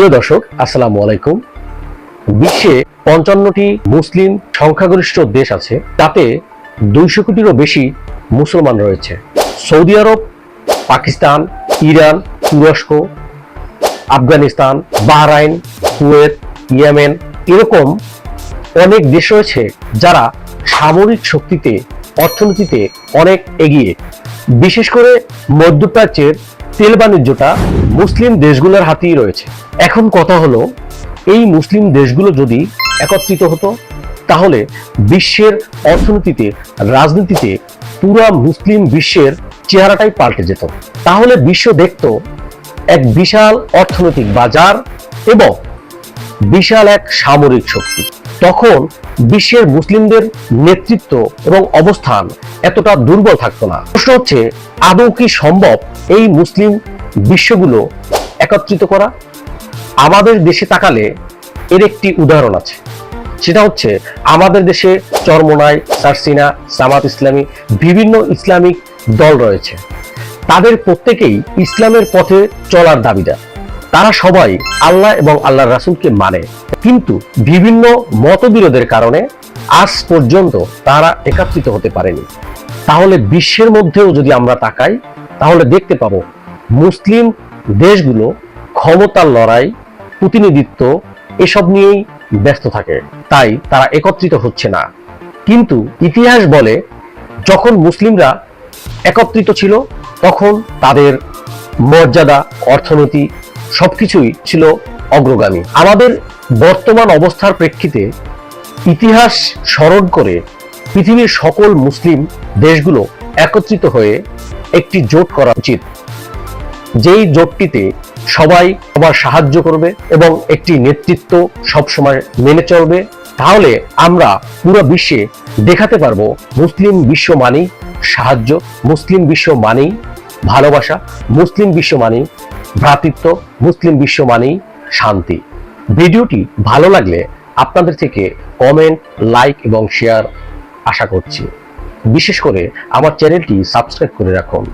প্রিয় দর্শক, আসসালামু আলাইকুম। বিশ্বে পঞ্চান্নটি মুসলিম সংখ্যাগরিষ্ঠ দেশ আছে, তাতে দুইশো কোটিরও বেশি মুসলমান রয়েছে। সৌদি আরব, পাকিস্তান, ইরান, তুরস্ক, আফগানিস্তান, বাহরাইন, কুয়েত, ইয়েমেন এরকম অনেক দেশ রয়েছে যারা সামরিক শক্তিতে, অর্থনীতিতে অনেক এগিয়ে। বিশেষ করে মধ্যপ্রাচ্যের তেল বাণিজ্যটা মুসলিম দেশগুলোর হাতেই রয়েছে। এখন কথা হলো, এই মুসলিম দেশগুলো যদি একত্রিত হতো, তাহলে বিশ্বের অর্থনীতিতে, রাজনীতিতে পুরা মুসলিম বিশ্বের চেহারাটাই পাল্টে যেত। তাহলে বিশ্ব দেখত এক বিশাল অর্থনৈতিক বাজার এবং বিশাল এক সামরিক শক্তি। তখন বিশ্বের মুসলিমদের নেতৃত্ব এবং অবস্থান এতটা দুর্বল থাকতো না। প্রশ্ন হচ্ছে, আদৌ কি সম্ভব এই মুসলিম বিশ্বগুলো একত্রিত করা, আমাদের দেশে তাকালে এর একটি উদাহরণ আছে। সেটা হচ্ছে আমাদের দেশে চরমনাই সারসিনা জামাত ইসলামী বিভিন্ন ইসলামিক দল রয়েছে। তাদের প্রত্যেকেই ইসলামের পথে চলার দাবিদার। তারা সবাই আল্লাহ এবং আল্লাহ রাসুলকে মানে। কিন্তু বিভিন্ন মতবিরোধের কারণে আজ পর্যন্ত তারা একত্রিত হতে পারেনি। তাহলে বিশ্বের মধ্যেও যদি আমরা তাকাই তাহলে দেখতে পাবো মুসলিম দেশগুলো ক্ষমতার লড়াই, প্রতিনিধিত্ব, এসব নিয়েই ব্যস্ত থাকে। তাই তারা একত্রিত হচ্ছে না। কিন্তু ইতিহাস বলে, যখন মুসলিমরা একত্রিত ছিল, তখন তাদের মর্যাদা, অর্থনীতি সবকিছুই ছিল অগ্রগামী। আমাদের বর্তমান অবস্থার প্রেক্ষিতে ইতিহাস স্মরণ করে পৃথিবীর সকল মুসলিম দেশগুলো একত্রিত হয়ে একটি জোট করা উচিত। যেই জোটটিতে সবাই সবার সাহায্য করবে এবং একটি নেতৃত্ব সবসময় মেনে চলবে, তাহলে আমরা পুরো বিশ্বে দেখাতে পারব মুসলিম বিশ্ব মানেই সাহায্য, মুসলিম বিশ্ব মানেই ভালোবাসা, মুসলিম বিশ্ব মানেই ভ্রাতৃত্ব, মুসলিম বিশ্ব মানেই শান্তি। ভিডিওটি ভালো লাগলে আপনাদের থেকে কমেন্ট লাইক এবং শেয়ার আশা করছি। বিশেষ করে আমার চ্যানেলটি সাবস্ক্রাইব করে রাখুন।